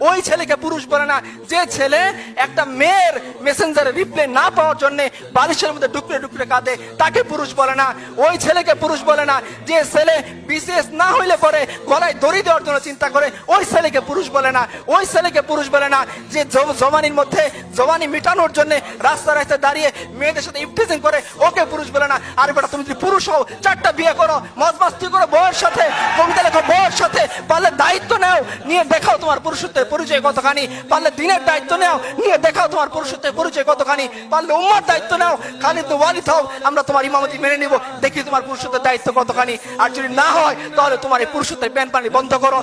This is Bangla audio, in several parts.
ওই ছেলেকে পুরুষ বলে না। যে ছেলে একটা মেয়ের মেসেঞ্জারে রিপ্লাই না পাওয়ার জন্য বালিশের মধ্যে ডুকরে ডুকরে কাঁদে, তাকে পুরুষ বলে না। ওই ছেলেকে পুরুষ বলে না। যে ছেলে বিশেষ না হইলে পরে গলায় দড়ি দেওয়ার জন্য চিন্তা করে, ওই ছেলেকে পুরুষ বলে না। ওই ছেলেকে পুরুষ বলে না। যে জ- জওয়ানির মধ্যে জওয়ানি মিটানোর জন্য রাস্তা রাস্তায় দাঁড়িয়ে মেয়েদের সাথে ইফটিজিং করে, ওকে পুরুষ বলে না। আর বেটা, তুমি যদি পুরুষ হও, চারটা বিয়ে করো মজ মাস্তি করো বউয়ের সাথে কবিতা লেখো বউয়ের সাথে, পারলে দায়িত্ব নাও, নিয়ে দেখাও তোমার পুরুষত্বের পরিচয় কতখানি? পারলে দিনের দায়িত্ব নাও, নিয়ে দেখাও তোমার পুরুষত্বের পরিচয় কতখানি। পারলে উম্মার দায়িত্ব নাও খালি তো ওয়ালিদ হও, আমরা তোমার ইমামতি মেনে নিব, দেখি তোমার পুরুষত্বের দায়িত্ব কতখানি। আর যদি না হয়, তাহলে তোমার এই পুরুষত্বের প্যান পানি বন্ধ করো।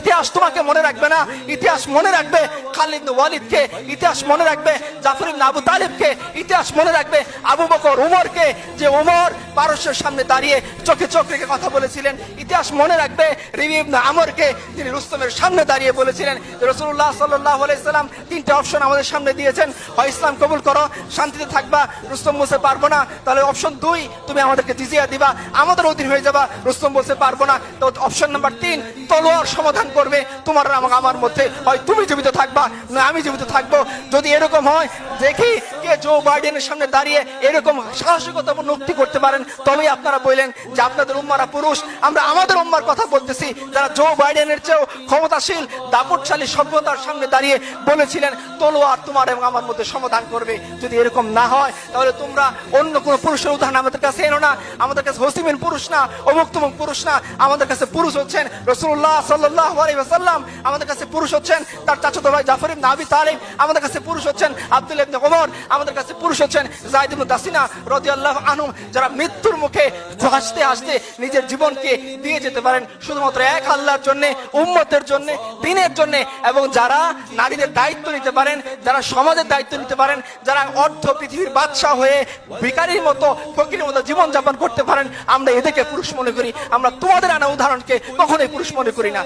ইতিহাস তোমাকে মনে রাখবে না? ইতিহাস মনে রাখবে খালিদ ওয়ালিদকে, ইতিহাস মনে রাখবে জাফর ইবনে আবু তালিবকে, ইতিহাস মনে রাখবে আবু বকর, উমরকে, যে উমর পারস্যের সামনে দাঁড়িয়ে চোখে চোখ রেখে কথা বলেছিলেন। ইতিহাস মনে রাখবে, রিবি ইবনে আমরকে তিনি রুস্তমের সামনে দাঁড়িয়ে বলেছিলেন রসুল্লাহ সাল্লাহ আলাইসাল্লাম তিনটে অপশন আমাদের সামনে দিয়েছেন। হয় ইসলাম কবুল করো, শান্তিতে থাকবা, রুস্তম বলতে পারব না। তাহলে অপশন দুই, তুমি আমাদেরকে জিজিয়া দিবা, আমাদের অধীন হয়ে যাবা, রুস্তম বলতে পারব না। তো অপশন নাম্বার তিন, তলোয়ার সমাধান করবে, তোমার আমার- মধ্যে। হয় তুমি জীবিত থাকবা, না আমি জীবিত থাকব। যদি এরকম হয়, দেখি কে জো বাইডেনের সামনে দাঁড়িয়ে এরকম সাহসিকতা নক্তি করতে পারেন। তবেই আপনারা বললেন যে আপনাদের উম্মারা পুরুষ, আমরা আমাদের উম্মার কথা বলতেছি। যারা জো বাইডেনের চেয়েও ক্ষমতাশীল, দাপটশালী সভ্যতার সামনে দাঁড়িয়ে বলেছিলেন, তলোয়ার তোমার এবং আমার মধ্যে সমাধান করবে। যদি এরকম না হয়, তাহলে তোমরা অন্য কোনো পুরুষের উদাহরণ আমাদের কাছে এনো না। আমাদের কাছে হসিমেন পুরুষ না অমুক তমুক পুরুষ না। আমাদের কাছে পুরুষ হচ্ছেন রসুল্লাহ সাল্লাহ আলাইসাল্লাম আমাদের কাছে পুরুষ হচ্ছেন তার চাচাতো ভাই জাফর ইবনে আবি তালিম আমাদের কাছে পুরুষ হচ্ছেন আব্দুল ইবনে ওমর। আমাদের কাছে পুরুষ হচ্ছেন জাহিদ ইবনে দাসিনা রাদিয়াল্লাহু আনহু যারা মৃত্যুর মুখে হাসতে হাসতে নিজের জীবনকে দিয়ে যেতে পারেন। শুধুমাত্র এক আল্লাহর জন্য, উম্মতের জন্য, দিনের জন্য এবং যারা নারীদের দায়িত্ব নিতে পারেন, যারা সমাজের দায়িত্ব নিতে পারেন, যারা অর্ধ পৃথিবীর বাদশাহ হয়ে ভিকারির মতো, ফকিরের মতো জীবন যাপন করতে পারেন, আমরা এদেরকে পুরুষ মনে করি। আমরা তোমাদের আনা উদাহরণকে কখনোই পুরুষ মনে করি না।